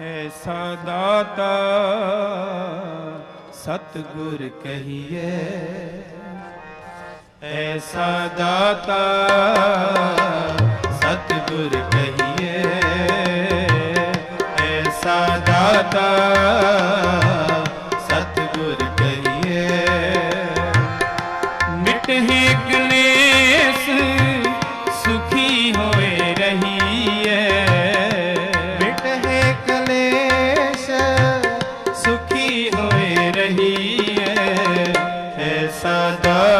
ਐਸਾ ਦਾਤਾ ਸਤਿਗੁਰ ਕਹੀਏ ਐਸਾ ਦਾਤਾ ਸਤਿਗੁਰ ਕਹੀਏ ਐਸਾ ਦਾਤਾ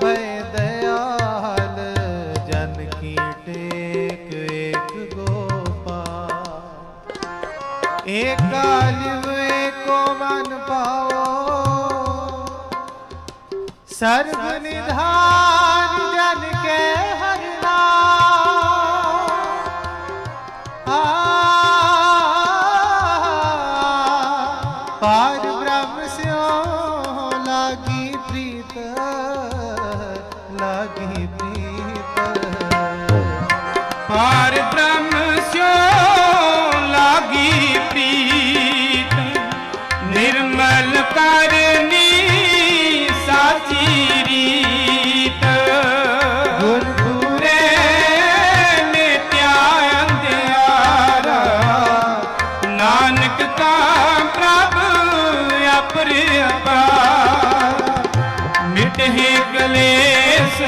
ਭੈ ਦਇਆਲ ਜਨ ਕੀ ਟੇਕ ਏਕ ਗੋਪਾਲ। ਏਕਾ ਲਿਵ ਏਕੋ ਮਨ ਪਾਓ, ਸਰਬ ਨਿਧਾਨ ਜਨ ਕੇ ਹਰਿ ਨਾਮ। ਆ, ਪਾਰ ਬ੍ਰਹਮ ਸਿਓ ਨਿਰਮਲ ਕਰਨੀ ਸਾਚੀ ਰੀਤ। ਗੁਰਪੁਰੇ ਮਿਟਿਆ ਅੰਧਿਆਰਾ ਨਾਨਕ ਕਾ ਪ੍ਰਭ ਅਪਰ ਅਪਾਰ। ਮਿਟਹਿ ਕਲੇਸ਼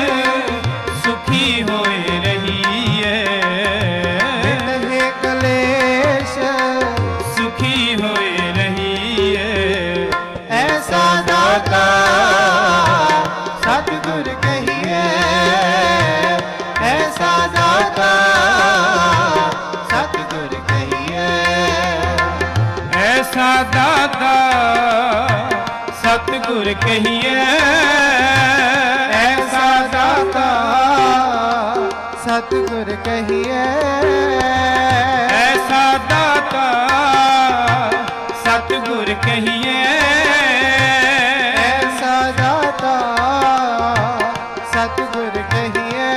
ਐਸਾ ਦਾਤਾ ਸਤਿਗੁਰ ਕਹੀਏ, ਐਸਾ ਦਾਤਾ। ਸਤਿਗੁਰ ਕਹੀਏ, ਐਸਾ ਦਾਤਾ। ਸਤਿਗੁਰ ਕਹੀਏ, ਐਸਾ ਦਾਤਾ। ਸਤਿਗੁਰ ਕਹੀਏ,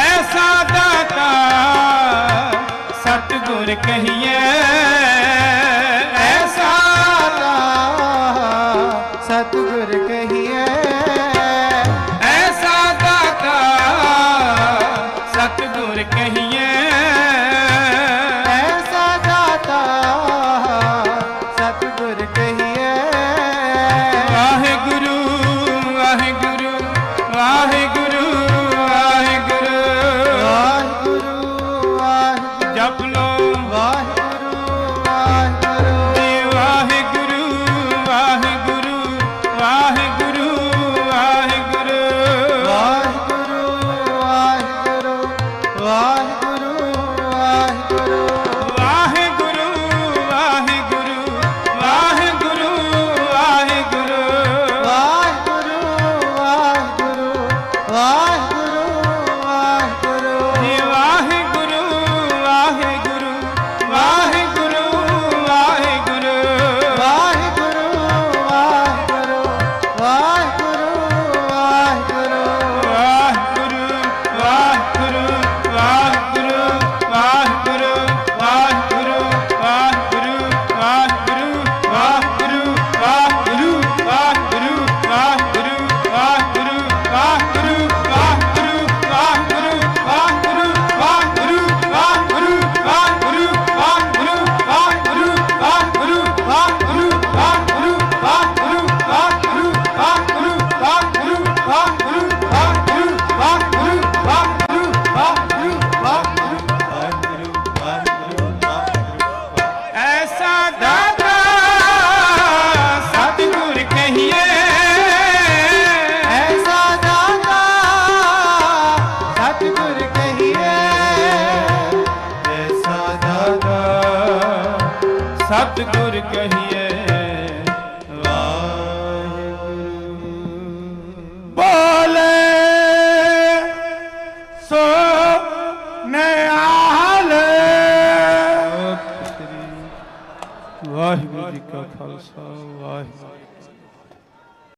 ਐਸਾ ਦਾਤਾ। ਸਤਿਗੁਰ ਕਹੀਏ। ਸਤਿਗੁਰ ਕਹੀਏ ਵਾਹਿਗੁਰੂ। ਸੋ ਨਿਆਲੇ ਵਾਹਿਗੁਰੂ ਜੀ